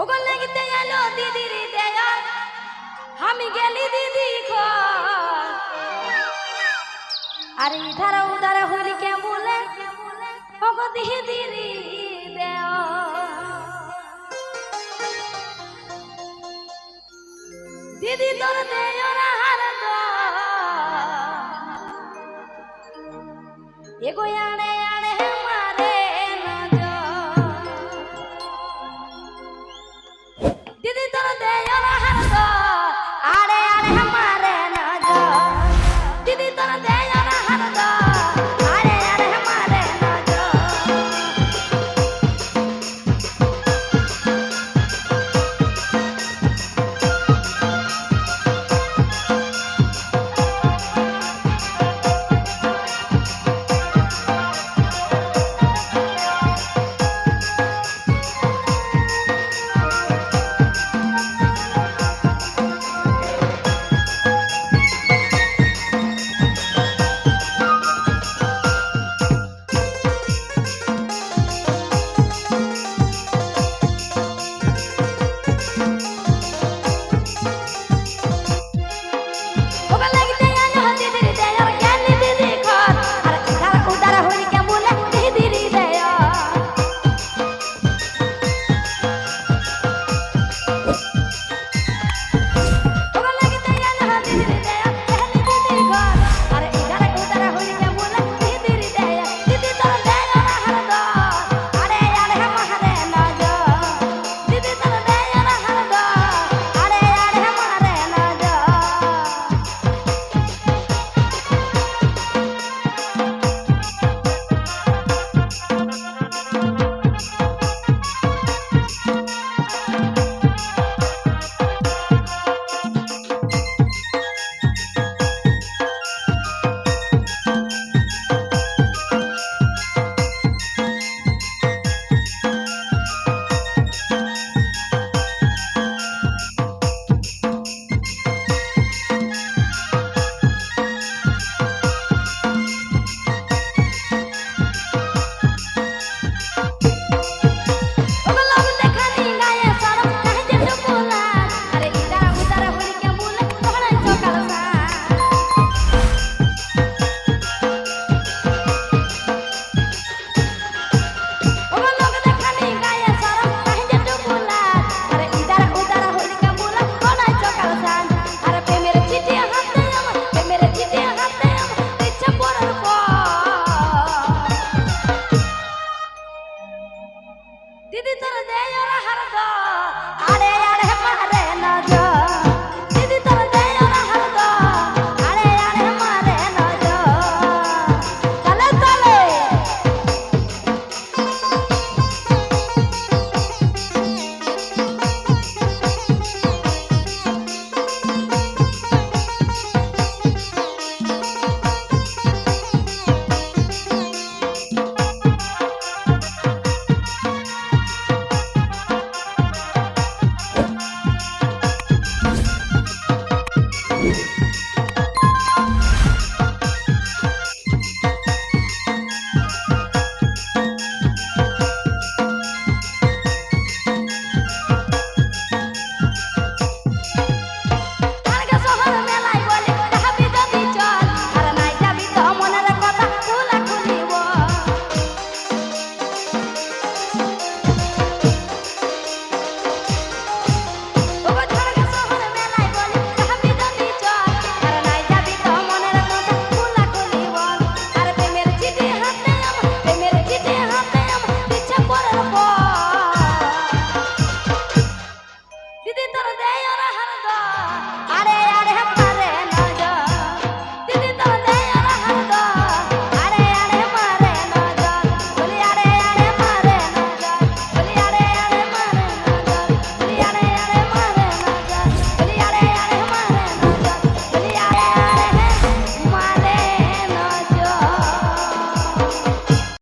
ওগো লাগতে গেল দিদির দেয়া। আমি গেলি দিদি আর ইধার উধার হইলি কে বলে ওগো দিদির দেয়া। দিদি তোর দেয়রা হার এগো আনে